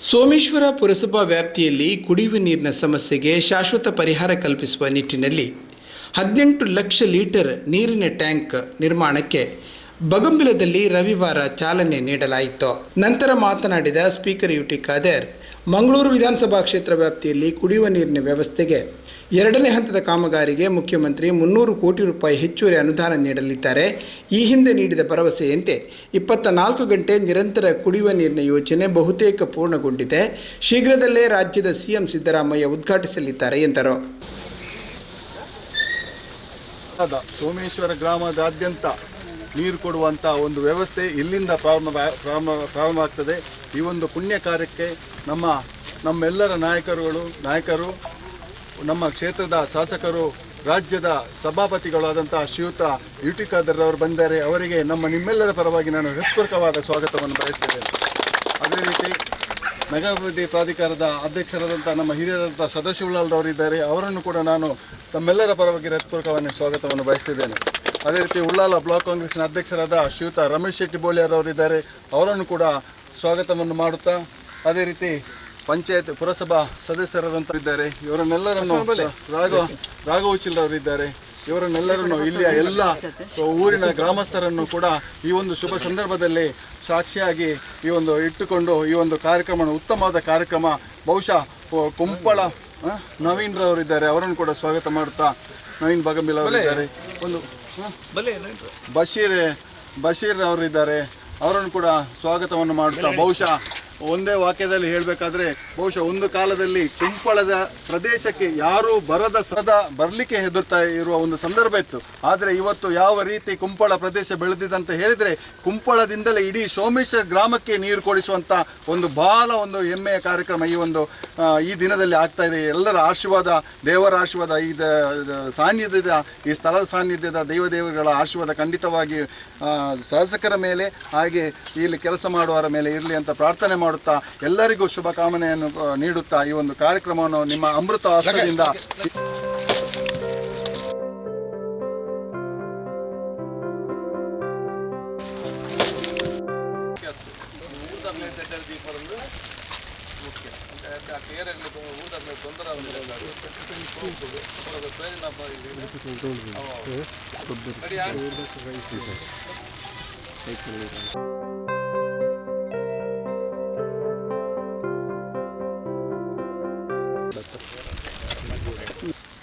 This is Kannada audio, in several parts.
ಸೋಮೇಶ್ವರ ಪುರಸಭಾ ವ್ಯಾಪ್ತಿಯಲ್ಲಿ ಕುಡಿಯುವ ನೀರಿನ ಸಮಸ್ಯೆಗೆ ಶಾಶ್ವತ ಪರಿಹಾರ ಕಲ್ಪಿಸುವ ನಿಟ್ಟಿನಲ್ಲಿ ಹದಿನೆಂಟು ಲಕ್ಷ ಲೀಟರ್ ನೀರಿನ ಟ್ಯಾಂಕ್ ನಿರ್ಮಾಣಕ್ಕೆ ಬಗಂಬಿಲದಲ್ಲಿ ರವಿವಾರ ಚಾಲನೆ ನೀಡಲಾಯಿತು. ನಂತರ ಮಾತನಾಡಿದ speaker U T Khader, Mangaluru ವಿಧಾನಸಭಾ ಕ್ಷೇತ್ರ ವ್ಯಾಪ್ತಿಯಲ್ಲಿ ಕುಡಿಯುವ ನೀರಿನ ವ್ಯವಸ್ಥೆಗೆ ಎರಡನೇ ಹಂತದ ಕಾಮಗಾರಿಗೆ ಮುಖ್ಯಮಂತ್ರಿ ಮುನ್ನೂರು ಕೋಟಿ ರೂಪಾಯಿ ಹೆಚ್ಚುವರಿ ಅನುದಾನ ನೀಡಲಿದ್ದಾರೆ. ಈ ಹಿಂದೆ ನೀಡಿದ ಭರವಸೆಯಂತೆ ಇಪ್ಪತ್ತ ನಾಲ್ಕು ಗಂಟೆ ನಿರಂತರ ಕುಡಿಯುವ ನೀರಿನ ಯೋಜನೆ ಬಹುತೇಕ ಪೂರ್ಣಗೊಂಡಿದೆ. ಶೀಘ್ರದಲ್ಲೇ ರಾಜ್ಯದ ಸಿಎಂ ಸಿದ್ದರಾಮಯ್ಯ ಉದ್ಘಾಟಿಸಲಿದ್ದಾರೆ ಎಂದರು. ಸೋಮೇಶ್ವರ ಗ್ರಾಮದಾದ್ಯಂತ ನೀರು ಕೊಡುವಂಥ ಒಂದು ವ್ಯವಸ್ಥೆ ಇಲ್ಲಿಂದ ಪ್ರಾರಂಭ ಪ್ರಾರಂಭ ಪ್ರಾರಂಭ ಆಗ್ತದೆ. ಈ ಒಂದು ಪುಣ್ಯ ಕಾರ್ಯಕ್ಕೆ ನಮ್ಮ, ನಮ್ಮೆಲ್ಲರ ನಾಯಕರುಗಳು, ನಾಯಕರು, ನಮ್ಮ ಕ್ಷೇತ್ರದ ಶಾಸಕರು, ರಾಜ್ಯದ ಸಭಾಪತಿಗಳಾದಂಥ ಶ್ರೀಯುತ ಯು ಟಿ ಖಾದರ್ ಅವರು ಬಂದರೆ ಅವರಿಗೆ ನಮ್ಮ ನಿಮ್ಮೆಲ್ಲರ ಪರವಾಗಿ ನಾನು ಹೃತ್ಪೂರ್ವಕವಾದ ಸ್ವಾಗತವನ್ನು ಬಯಸ್ತೇನೆ. ಅದೇ ರೀತಿ ನಗರಾಭಿವೃದ್ಧಿ ಪ್ರಾಧಿಕಾರದ ಅಧ್ಯಕ್ಷರಾದಂಥ ನಮ್ಮ ಹಿರಿಯರಾದಂಥ ಇದ್ದಾರೆ ಅವರನ್ನು ಕೂಡ ನಾನು ತಮ್ಮೆಲ್ಲರ ಪರವಾಗಿ ಹೃತ್ಪೂರ್ವಕವಾಗಿ ಸ್ವಾಗತವನ್ನು ಬಯಸ್ತಿದ್ದೇನೆ. ಅದೇ ರೀತಿ ಉಳ್ಳಾಲ ಬ್ಲಾಕ್ ಕಾಂಗ್ರೆಸ್ನ ಅಧ್ಯಕ್ಷರಾದ ಶ್ರೀಯುತ ರಮೇಶ್ ಶೆಟ್ಟಿ ಬೋಳಿಯರ್ ಅವರಿದ್ದಾರೆ. ಅವರನ್ನು ಕೂಡ ಸ್ವಾಗತವನ್ನು ಮಾಡುತ್ತಾ ಅದೇ ರೀತಿ ಪಂಚಾಯತ್ ಪುರಸಭಾ ಸದಸ್ಯರಾದಂಥ ಇದ್ದಾರೆ. ಇವರನ್ನೆಲ್ಲರನ್ನು ರಾಘವ ರಾಘವ ಚಿಲ್ಲರವರಿದ್ದಾರೆ ಇವರನ್ನೆಲ್ಲರನ್ನು ಇಲ್ಲಿಯ ಎಲ್ಲ ಊರಿನ ಗ್ರಾಮಸ್ಥರನ್ನು ಕೂಡ ಈ ಒಂದು ಶುಭ ಸಂದರ್ಭದಲ್ಲಿ ಸಾಕ್ಷಿಯಾಗಿ ಈ ಒಂದು ಇಟ್ಟುಕೊಂಡು ಈ ಒಂದು ಕಾರ್ಯಕ್ರಮ ಉತ್ತಮವಾದ ಕಾರ್ಯಕ್ರಮ ಬಹುಶಃ ಕುಂಪಳ ನವೀನ್ ರವರಿದ್ದಾರೆ ಅವರನ್ನು ಕೂಡ ಸ್ವಾಗತ ಮಾಡುತ್ತಾ ನವೀನ್ ಬಗಂಬಿಲ್ ಅವರಿದ್ದಾರೆ. ಒಂದು ಬಶೀರ್ ಬಶೀರ್ ಅವರಿದ್ದಾರೆ. ಅವರನ್ನು ಕೂಡ ಸ್ವಾಗತವನ್ನು ಮಾಡುತ್ತಾ ಬಹುಶಃ ಒಂದೇ ವಾಕ್ಯದಲ್ಲಿ ಹೇಳಬೇಕಾದ್ರೆ ಬಹುಶಃ ಒಂದು ಕಾಲದಲ್ಲಿ ಕುಂಪಳದ ಪ್ರದೇಶಕ್ಕೆ ಯಾರೂ ಬರದ ಸದ ಬರಲಿಕ್ಕೆ ಹೆದರ್ತಾ ಇರುವ ಒಂದು ಸಂದರ್ಭ ಇತ್ತು. ಆದರೆ ಇವತ್ತು ಯಾವ ರೀತಿ ಕುಂಪಳ ಪ್ರದೇಶ ಬೆಳೆದಿದೆ ಅಂತ ಹೇಳಿದರೆ ಕುಂಪಳದಿಂದಲೇ ಇಡೀ ಸೋಮೇಶ್ವರ ಗ್ರಾಮಕ್ಕೆ ನೀರು ಕೊಡಿಸುವಂಥ ಒಂದು ಬಹಳ ಒಂದು ಹೆಮ್ಮೆಯ ಕಾರ್ಯಕ್ರಮ ಈ ಒಂದು ಈ ದಿನದಲ್ಲಿ ಆಗ್ತಾ ಇದೆ. ಎಲ್ಲರ ಆಶೀರ್ವಾದ, ದೇವರ ಆಶೀರ್ವಾದ, ಈ ಸಾನ್ನಿಧ್ಯದ, ಈ ಸ್ಥಳದ ಸಾನ್ನಿಧ್ಯದ ದೇವದೇವರುಗಳ ಆಶೀರ್ವಾದ ಖಂಡಿತವಾಗಿ ಶಾಸಕರ ಮೇಲೆ, ಹಾಗೆ ಇಲ್ಲಿ ಕೆಲಸ ಮಾಡುವವರ ಮೇಲೆ ಇರಲಿ ಅಂತ ಪ್ರಾರ್ಥನೆ ಮಾಡುತ್ತಾ ಎಲ್ಲರಿಗೂ ಶುಭ ಕಾಮನೆಯನ್ನು ನೀಡುತ್ತಾ ಈ ಒಂದು ಕಾರ್ಯಕ್ರಮವನ್ನು ನಿಮ್ಮ ಅಮೃತ ಹಸ್ತದಿಂದ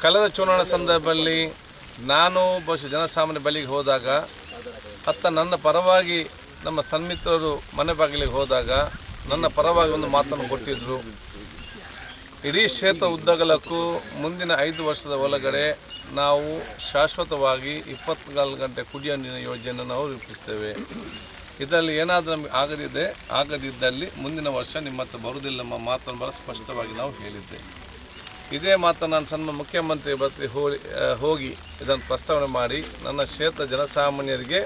ಕಳೆದ ಚುನಾವಣಾ ಸಂದರ್ಭದಲ್ಲಿ ನಾನು ಬಹುಶಃ ಜನಸಾಮಾನ್ಯ ಬಳಿಗೆ ಹೋದಾಗ, ಅತ್ತ ನನ್ನ ಪರವಾಗಿ ನಮ್ಮ ಸನ್ಮಿತ್ರರು ಮನೆ ಬಾಗಿಲಿಗೆ ಹೋದಾಗ ನನ್ನ ಪರವಾಗಿ ಒಂದು ಮಾತನ್ನು ಕೊಟ್ಟಿದ್ದರು ಇಡೀ ಕ್ಷೇತ್ರ ಉದ್ದಗಲಕ್ಕೂ ಮುಂದಿನ ಐದು ವರ್ಷದ ಒಳಗಡೆ ನಾವು ಶಾಶ್ವತವಾಗಿ ಇಪ್ಪತ್ನಾಲ್ಕು ಗಂಟೆ ಕುಡಿಯೋ ನೀರಿನ ಯೋಜನೆಯನ್ನು ನಾವು ರೂಪಿಸ್ತೇವೆ. ಇದರಲ್ಲಿ ಏನಾದರೂ ನಮಗೆ ಆಗದಿದೆ ಆಗದಿದ್ದಲ್ಲಿ ಮುಂದಿನ ವರ್ಷ ನಿಮ್ಮ ಹತ್ರ ಬರುವುದಿಲ್ಲ ಎಂಬ ಮಾತನ್ನು ಬಹಳ ಸ್ಪಷ್ಟವಾಗಿ ನಾವು ಹೇಳಿದ್ದೆ ಇದೇ ಮಾತನ್ನು ನಾನು ಸಣ್ಣ ಮುಖ್ಯಮಂತ್ರಿ ಬರ್ತಿ ಹೋಗಿ ಹೋಗಿ ಇದನ್ನು ಪ್ರಸ್ತಾವನೆ ಮಾಡಿ ನನ್ನ ಕ್ಷೇತ್ರ ಜನಸಾಮಾನ್ಯರಿಗೆ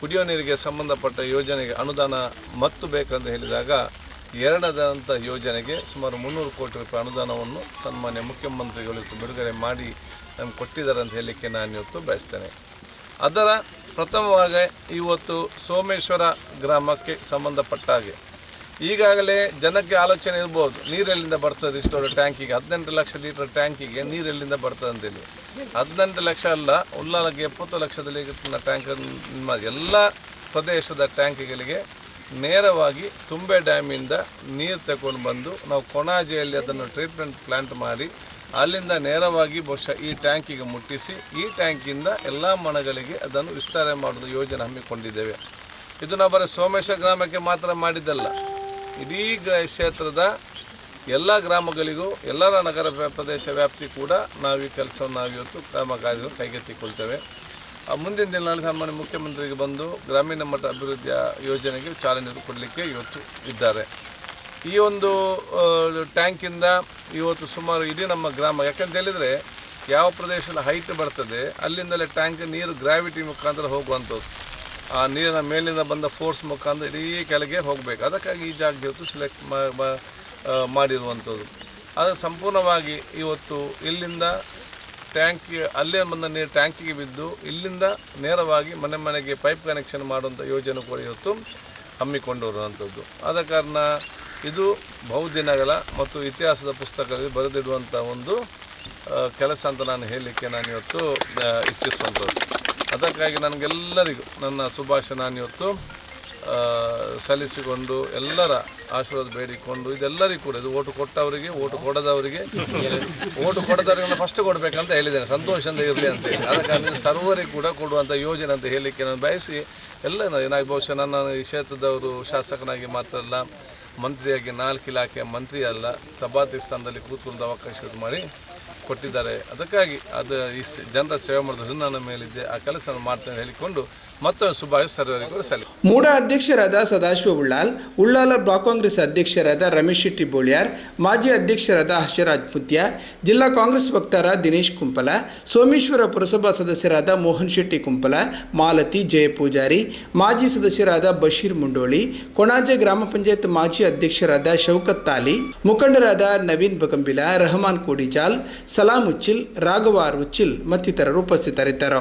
ಕುಡಿಯೋ ನೀರಿಗೆ ಸಂಬಂಧಪಟ್ಟ ಯೋಜನೆಗೆ ಅನುದಾನ ಮತ್ತು ಬೇಕಂತ ಹೇಳಿದಾಗ ಎರಡದಂಥ ಯೋಜನೆಗೆ ಸುಮಾರು ಮುನ್ನೂರು ಕೋಟಿ ರೂಪಾಯಿ ಅನುದಾನವನ್ನು ಸನ್ಮಾನ್ಯ ಮುಖ್ಯಮಂತ್ರಿಗಳು ಬಿಡುಗಡೆ ಮಾಡಿ ನಮ್ಗೆ ಕೊಟ್ಟಿದ್ದಾರೆ ಅಂತ ಹೇಳಲಿಕ್ಕೆ ನಾನು ಇವತ್ತು ಬಯಸ್ತೇನೆ. ಅದರ ಪ್ರಥಮವಾಗಿ ಇವತ್ತು ಸೋಮೇಶ್ವರ ಗ್ರಾಮಕ್ಕೆ ಸಂಬಂಧಪಟ್ಟ ಹಾಗೆ ಈಗಾಗಲೇ ಜನಕ್ಕೆ ಆಲೋಚನೆ ಇರ್ಬೋದು. ನೀರೆಲ್ಲಿಂದ ಬರ್ತದೆ ಇಷ್ಟೊಂದು ಟ್ಯಾಂಕಿಗೆ? ಹದಿನೆಂಟು ಲಕ್ಷ ಲೀಟರ್ ಟ್ಯಾಂಕಿಗೆ ನೀರೆಲ್ಲಿಂದ ಬರ್ತದೆ ಅಂತೇಳಿ ಹದಿನೆಂಟು ಲಕ್ಷ ಅಲ್ಲ ಉಲ್ಲಾಲಕ್ಕೆ ಎಪ್ಪತ್ತು ಲಕ್ಷದಲ್ಲಿ ಟ್ಯಾಂಕ್ ನಿಮ್ಮ ಎಲ್ಲ ಪ್ರದೇಶದ ಟ್ಯಾಂಕಿಗಳಿಗೆ ನೇರವಾಗಿ ತುಂಬೆ ಡ್ಯಾಮಿಂದ ನೀರು ತಗೊಂಡು ಬಂದು ನಾವು ಕೊಣಾಜೆಯಲ್ಲಿ ಅದನ್ನು ಟ್ರೀಟ್ಮೆಂಟ್ ಪ್ಲಾಂಟ್ ಮಾಡಿ, ಅಲ್ಲಿಂದ ನೇರವಾಗಿ ಬಹುಶಃ ಈ ಟ್ಯಾಂಕಿಗೆ ಮುಟ್ಟಿಸಿ, ಈ ಟ್ಯಾಂಕಿಂದ ಎಲ್ಲ ಮನೆಗಳಿಗೆ ಅದನ್ನು ವಿಸ್ತಾರ ಮಾಡೋದು ಯೋಜನೆ ಹಮ್ಮಿಕೊಂಡಿದ್ದೇವೆ. ಇದು ನಾವು ಬರೀ ಸೋಮೇಶ್ವರ ಗ್ರಾಮಕ್ಕೆ ಮಾತ್ರ ಮಾಡಿದ್ದಲ್ಲ. ಇಡೀ ಕ್ಷೇತ್ರದ ಎಲ್ಲ ಗ್ರಾಮಗಳಿಗೂ ಎಲ್ಲರ ನಗರ ಪ್ರದೇಶ ವ್ಯಾಪ್ತಿ ಕೂಡ ನಾವು ಈ ಕೆಲಸವನ್ನು ನಾವು ಇವತ್ತು ಕಾಮಗಾರಿಗಳು ಕೈಗೆತ್ತಿಕೊಳ್ತೇವೆ. ಆ ಮುಂದಿನ ದಿನಗಳಲ್ಲಿ ಸನ್ಮಾನ್ಯ ಮುಖ್ಯಮಂತ್ರಿಗೆ ಬಂದು ಗ್ರಾಮೀಣ ಮಟ್ಟ ಅಭಿವೃದ್ಧಿಯ ಯೋಜನೆಗೆ ಚಾಲನೆ ಕೊಡಲಿಕ್ಕೆ ಇವತ್ತು ಇದ್ದಾರೆ. ಈ ಒಂದು ಟ್ಯಾಂಕಿಂದ ಇವತ್ತು ಸುಮಾರು ಇಡೀ ನಮ್ಮ ಗ್ರಾಮ, ಯಾಕಂತ ಹೇಳಿದರೆ ಯಾವ ಪ್ರದೇಶದಲ್ಲಿ ಹೈಟ್ ಬರ್ತದೆ, ಅಲ್ಲಿಂದಲೇ ಟ್ಯಾಂಕ್, ನೀರು, ಗ್ರಾವಿಟಿ ಮುಖಾಂತರ ಹೋಗುವಂಥದ್ದು. ಆ ನೀರಿನ ಮೇಲಿಂದ ಬಂದ ಫೋರ್ಸ್ ಮುಖಾಂತರ ಇಡೀ ಕೆಳಗೆ ಹೋಗಬೇಕು. ಅದಕ್ಕಾಗಿ ಈ ಜಾಗ ಇವತ್ತು ಸೆಲೆಕ್ಟ್ ಮಾಡಿರುವಂಥದ್ದು. ಅದು ಸಂಪೂರ್ಣವಾಗಿ ಇವತ್ತು ಇಲ್ಲಿಂದ ಟ್ಯಾಂಕ್ ಅಲ್ಲೇ ಬಂದ ನೀರು ಟ್ಯಾಂಕಿಗೆ ಬಿದ್ದು ಇಲ್ಲಿಂದ ನೇರವಾಗಿ ಮನೆ ಮನೆಗೆ ಪೈಪ್ ಕನೆಕ್ಷನ್ ಮಾಡುವಂಥ ಯೋಜನೆ ಕೂಡ ಇವತ್ತು ಹಮ್ಮಿಕೊಂಡಿರುವಂಥದ್ದು ಆದ ಕಾರಣ ಇದು ಬಹುದಿನಗಳ ಮತ್ತು ಇತಿಹಾಸದ ಪುಸ್ತಕದಲ್ಲಿ ಬರೆದಿಡುವಂಥ ಒಂದು ಕೆಲಸ ಅಂತ ನಾನು ಹೇಳಲಿಕ್ಕೆ ನಾನು ಇವತ್ತು ಇಚ್ಛಿಸುವಂಥದ್ದು. ಅದಕ್ಕಾಗಿ ನನಗೆಲ್ಲರಿಗೂ ನನ್ನ ಶುಭಾಶಯ. ನಾನು ಇವತ್ತು ಸಲ್ಲಿಸಿಕೊಂಡು ಎಲ್ಲರ ಆಶೀರ್ವಾದ ಬೇಡಿಕೊಂಡು ಇದೆಲ್ಲರಿಗೂ ಕೂಡ, ಇದು ಓಟು ಕೊಟ್ಟವರಿಗೆ, ಓಟು ಕೊಡದವರಿಗೆ ಓಟು ಕೊಡದವರಿಗೆ ಫಸ್ಟ್ ಕೊಡಬೇಕಂತ ಹೇಳಿದ್ದೇನೆ. ಸಂತೋಷದಿಂದ ಇರಲಿ ಅಂತ ಹೇಳಿ. ಅದಕ್ಕಾಗಿ ಸರ್ವರಿಗೂ ಕೂಡ ಕೊಡುವಂಥ ಯೋಜನೆ ಅಂತ ಹೇಳಲಿಕ್ಕೆ ನಾನು ಬಯಸಿ, ಎಲ್ಲ ಏನಾಗಿ ಬಹುಶಃ ನನ್ನ ಈ ಕ್ಷೇತ್ರದವರು ಶಾಸಕನಾಗಿ ಮಾತ್ರ ಅಲ್ಲ, ಮಂತ್ರಿಯಾಗಿ ನಾಲ್ಕು ಇಲಾಖೆಯ ಮಂತ್ರಿ ಅಲ್ಲ ಸಭಾಧ್ಯಕ್ಷ ಸ್ಥಾನದಲ್ಲಿ ಕೂತ್ಕೊಂಡು ಅವಕಾಶ ಮಾಡಿ ಕೊಟ್ಟಿದ್ದಾರೆ. ಅದಕ್ಕಾಗಿ ಅದು ಈ ಜನರ ಸೇವೆ ಮಾಡೋದು ನನ್ನ ಮೇಲಿದೆ ಆ ಕೆಲಸ ಮಾಡ್ತೇನೆ ಹೇಳಿಕೊಂಡು ಮತ್ತೊಂದು ಶುಭಾಶಯ ಸರ್ವರಿಗೂ ಸಲ್ಲಿ ಮೂಡ ಅಧ್ಯಕ್ಷರಾದ ಸದಾಶಿವ ಉಳ್ಳಾಲ್, ಉಳ್ಳಾಲ ಬ್ಲಾಕ್ ಕಾಂಗ್ರೆಸ್ ಅಧ್ಯಕ್ಷರಾದ ರಮೇಶ್ ಶೆಟ್ಟಿ ಬೋಳ್ಯಾರ್, ಮಾಜಿ ಅಧ್ಯಕ್ಷರಾದ ಹರ್ಷರಾಜ್ ಮುತ್ಯ, ಜಿಲ್ಲಾ ಕಾಂಗ್ರೆಸ್ ವಕ್ತಾರ ದಿನೇಶ್ ಕುಂಪಲ, ಸೋಮೇಶ್ವರ ಪುರಸಭಾ ಸದಸ್ಯರಾದ ಮೋಹನ್ ಶೆಟ್ಟಿ ಕುಂಪಲ, ಮಾಲತಿ ಜಯಪೂಜಾರಿ ಮಾಜಿ ಸದಸ್ಯರಾದ ಬಶೀರ್ ಮುಂಡೋಳಿ, ಕೊಣಾಜೆ ಗ್ರಾಮ ಪಂಚಾಯತ್ ಮಾಜಿ ಅಧ್ಯಕ್ಷರಾದ ಶೌಕತ್ ತಾಲಿ, ಮುಖಂಡರಾದ ನವೀನ್ ಬಗಂಬಿಲ ರಹಮಾನ್ ಕೋಡಿಜಾಲ್ ಸಲಾಂ ಉಚ್ಚಿಲ್ ರಾಘವ ಉಚ್ಚಿಲ್ ಮತ್ತಿತರರು ಉಪಸ್ಥಿತರಿದ್ದರು.